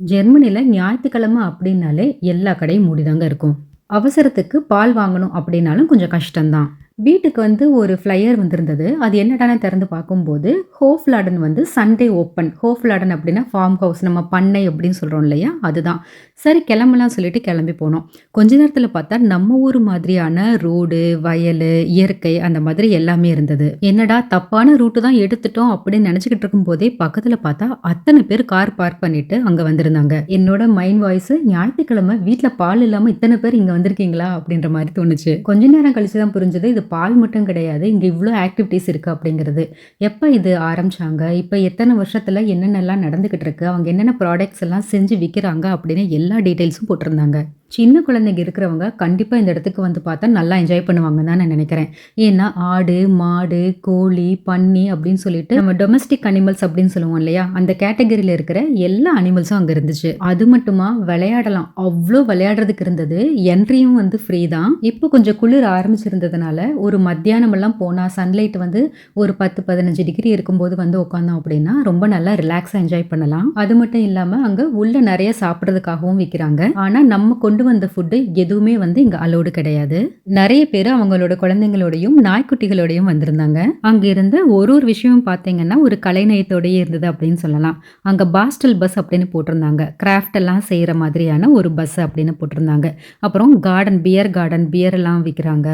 ஜெர்மனியில் ஞாயிற்றுக்கிழமை அப்படின்னாலே எல்லா கடையும் மூடிதாங்க இருக்கும். அவசரத்துக்கு பால் வாங்கணும் அப்படின்னாலும் கொஞ்சம் கஷ்டம் தான். வீட்டுக்கு வந்து ஒரு ஃப்ளையர் வந்திருந்தது. அது என்னடான திறந்து பார்க்கும்போது, ஹோஃப்லாடன் வந்து சண்டே ஓப்பன். ஹோஃப்லாடன் அப்படின்னா ஃபார்ம் ஹவுஸ் நம்ம பண்ணை அப்படின்னு சொல்கிறோம் இல்லையா? அதுதான். சரி கிளம்பலாம் சொல்லிட்டு கிளம்பி போனோம். கொஞ்ச நேரத்தில் பார்த்தா நம்ம ஊர் மாதிரியான ரோடு, வயல் இயற்கை அந்த மாதிரி எல்லாமே இருந்தது. என்னடா தப்பான ரூட்டு தான் எடுத்துட்டோம் அப்படின்னு நினச்சிக்கிட்டு இருக்கும்போதே பக்கத்தில் பார்த்தா அத்தனை பேர் கார் பார்க் பண்ணிட்டு அங்கே வந்திருந்தாங்க. என்னோட மைண்ட் வாய்ஸ் ஞாயிற்றுக்கிழமை வீட்டில் பால் இல்லாமல் இத்தனை பேர் இங்கே வந்திருக்கீங்களா? அப்படின்ற மாதிரி தோணுச்சு. கொஞ்ச நேரம் கழிச்சு தான் புரிஞ்சது இது பால் மட்டும் கிடையாது. இங்கே இவ்வளோ ஆக்டிவிட்டீஸ் இருக்குது அப்படிங்கிறது. எப்போ இது ஆரம்பிச்சாங்க? இப்போ எத்தனை வருஷத்தில் என்னென்னலாம் நடந்துக்கிட்டு இருக்கு? அவங்க என்னென்ன ப்ராடக்ட்ஸ் எல்லாம் செஞ்சு விற்கிறாங்க அப்படின்னு எல்லா டீட்டெயில்ஸும் போட்டிருந்தாங்க. சின்ன குழந்தைங்க இருக்கிறவங்க கண்டிப்பாக இந்த இடத்துக்கு வந்து பார்த்தா நல்லா என்ஜாய் பண்ணுவாங்கன்னு தான் நான் நினைக்கிறேன். ஏன்னா ஆடு, மாடு, கோழி, பன்னி அப்படின்னு சொல்லிட்டு நம்ம டொமஸ்டிக் அனிமல்ஸ் அப்படின்னு சொல்லுவோம் இல்லையா? அந்த கேட்டகரியில் இருக்கிற எல்லா அனிமல்ஸும் அங்கே இருந்துச்சு. அது மட்டுமா விளையாடலாம். அவ்வளோ விளையாடுறதுக்கு இருந்தது. என்ட்ரியும் வந்து ஃப்ரீ தான். இப்போ கொஞ்சம் குளிர் ஆரம்பிச்சிருந்ததுனால ஒரு மத்தியானமெல்லாம் போனால் சன்லைட் வந்து ஒரு 10, 15 டிகிரி இருக்கும்போது வந்து உட்காந்தோம் அப்படின்னா, ரொம்ப நல்லா ரிலாக்ஸாக என்ஜாய் பண்ணலாம். அது மட்டும் இல்லாமல் அங்கே உள்ள நிறைய சாப்பிட்றதுக்காகவும் விற்கிறாங்க ஆனால் நம்ம கொண்டு கொண்டு வந்த ஃபுட்டு எதுவுமே வந்து இங்க அலோடு கிடையாது. நிறைய பேர் அவங்களோட குழந்தைங்களோடையும், நாய்க்குட்டிகளோடையும் வந்திருந்தாங்க. அங்க இருந்த ஒரு ஒரு விஷயமும் பார்த்தீங்கன்னா, ஒரு கலைநயத்தோடயே இருந்தது அப்படின்னு சொல்லலாம். அங்க பாஸ்டல் பஸ் அப்படின்னு போட்டிருந்தாங்க. கிராஃப்ட் எல்லாம் செய்கிற மாதிரியான ஒரு பஸ் அப்படின்னு போட்டிருந்தாங்க. அப்புறம் கார்டன் பியர் கார்டன் பியர் எல்லாம் விற்கிறாங்க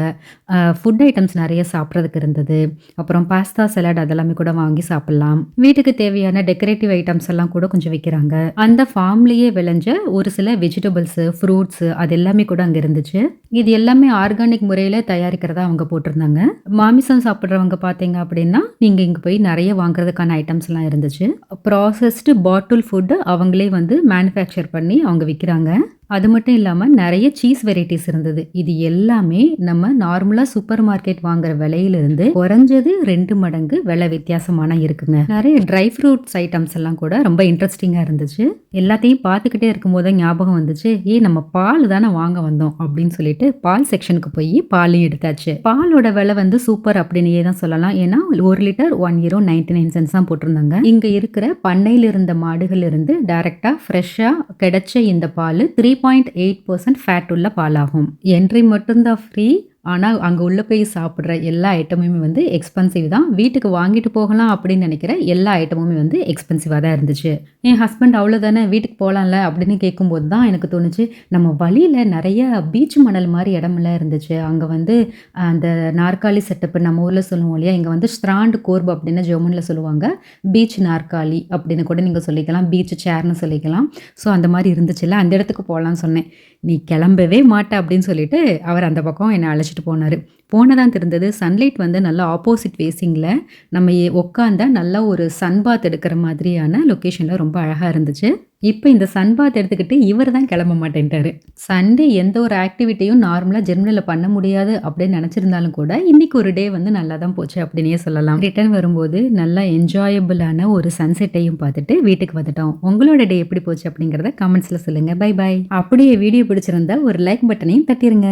ஃபுட் ஐட்டம்ஸ் நிறைய சாப்பிட்றதுக்கு இருந்தது. அப்புறம் பாஸ்தா, சலாட் அதெல்லாமே கூட வாங்கி சாப்பிடலாம். வீட்டுக்கு தேவையான டெக்கரேட்டிவ் ஐட்டம்ஸ் எல்லாம் கூட கொஞ்சம் விற்கிறாங்க அந்த ஃபார்ம்லயே விளைஞ்ச ஒரு சில வெஜிடபிள்ஸ், ஃப்ரூட்ஸ் அது எல்லாமே கூட அங்கே இருந்துச்சு. இது எல்லாமே ஆர்கானிக் முறையில் தயாரிக்கிறதா அவங்க போட்டிருந்தாங்க. மாமிசம் சாப்பிட்றவங்க பார்த்தீங்க அப்படின்னா, நீங்கள் இங்கே போய் நிறைய வாங்குறதுக்கான ஐட்டம்ஸ்லாம் இருந்துச்சு. ப்ராசஸ்டு பாட்டில் ஃபுட்டு அவங்களே வந்து மேனுஃபேக்சர் பண்ணி அவங்க விற்கிறாங்க அது மட்டும் இல்லாமல் நிறைய சீஸ் வெரைட்டிஸ் இருந்தது. இது எல்லாமே நம்ம நார்மலாக சூப்பர் மார்க்கெட் வாங்குற விலையிலிருந்து குறைஞ்சது ரெண்டு மடங்கு விலை வித்தியாசமான இருக்குங்க. நிறைய ட்ரை ஃப்ரூட்ஸ் ஐட்டம்ஸ் எல்லாம் கூட ரொம்ப இன்ட்ரெஸ்டிங்காக இருந்துச்சு. எல்லாத்தையும் பார்த்துக்கிட்டே இருக்கும்போது ஞாபகம் வந்துச்சு. ஏ நம்ம பால் தானே வாங்க வந்தோம் அப்படின்னு சொல்லிட்டு பால் செக்ஷனுக்கு போய் பாலையும் எடுத்தாச்சு. பாலோட விலை வந்து சூப்பர் அப்படின்னே தான் சொல்லலாம். ஏன்னா ஒரு லிட்டர் €1.99 தான் போட்டிருந்தாங்க. இங்கே இருக்கிற பண்ணையில் இருந்த மாடுகள் இருந்து டேரெக்டாக ஃப்ரெஷ்ஷாக கிடைச்ச இந்த பால் three point eight percent fat உள்ள பாலாகும். என்ட்ரி மட்டும்தான் ஃப்ரீ ஆனால் அங்கே உள்ள போய் சாப்பிட்ற எல்லா ஐட்டமுமே வந்து எக்ஸ்பென்சிவ் தான். வீட்டுக்கு வாங்கிட்டு போகலாம் அப்படின்னு நினைக்கிற எல்லா ஐட்டமுமே வந்து எக்ஸ்பென்சிவாக தான் இருந்துச்சு. என் ஹஸ்பண்ட் அவ்வளோதானே வீட்டுக்கு போகலாம்ல அப்படின்னு கேட்கும்போது தான் எனக்கு தோணுச்சு, நம்ம வழியில் நிறைய பீச் மணல் மாதிரி இடமெல்லாம் இருந்துச்சு. அங்கே வந்து அந்த நாற்காலி செட்டப் நம்ம ஊரில் சொல்லுவோம் இல்லையா? இங்கே வந்து ஸ்ட்ராண்ட் கோர்ப் அப்படின்னு ஜெர்மன்ல சொல்லுவாங்க. பீச் நாற்காலி அப்படின்னு கூட நீங்கள் சொல்லிக்கலாம். பீச் சேர்னு சொல்லிக்கலாம். ஸோ அந்த மாதிரி இருந்துச்சுல்ல, அந்த இடத்துக்கு போகலான்னு சொன்னேன். நீ கிளம்பவே மாட்ட அப்படின்னு சொல்லிட்டு அவர் அந்த பக்கம் என்னை அழைச்சி அழைச்சிட்டு போனாரு. போனதான் தெரிந்தது சன்லைட் வந்து நல்லா ஆப்போசிட் ஃபேஸிங்கில் நம்ம உட்காந்தா நல்லா ஒரு சன் பாத் எடுக்கிற மாதிரியான லொக்கேஷனில் ரொம்ப அழகாக இருந்துச்சு. இப்போ இந்த சன் பாத் எடுத்துக்கிட்டு இவர் தான் கிளம்ப மாட்டேன்ட்டாரு. சண்டே எந்த ஒரு ஆக்டிவிட்டியும் நார்மலாக ஜெர்மனியில் பண்ண முடியாது அப்படின்னு நினைச்சிருந்தாலும் கூட, இன்றைக்கி ஒரு டே வந்து நல்லா தான் போச்சு அப்படின்னே சொல்லலாம். ரிட்டர்ன் வரும்போது நல்லா என்ஜாயபிளான ஒரு சன்செட்டையும் பார்த்துட்டு வீட்டுக்கு வந்துட்டோம். உங்களோட டே எப்படி போச்சு அப்படிங்கிறத கமெண்ட்ஸில் சொல்லுங்கள் பை பை. அப்படியே வீடியோ பிடிச்சிருந்தா ஒரு லைக் பட்டனையும் தட்டிருங்க.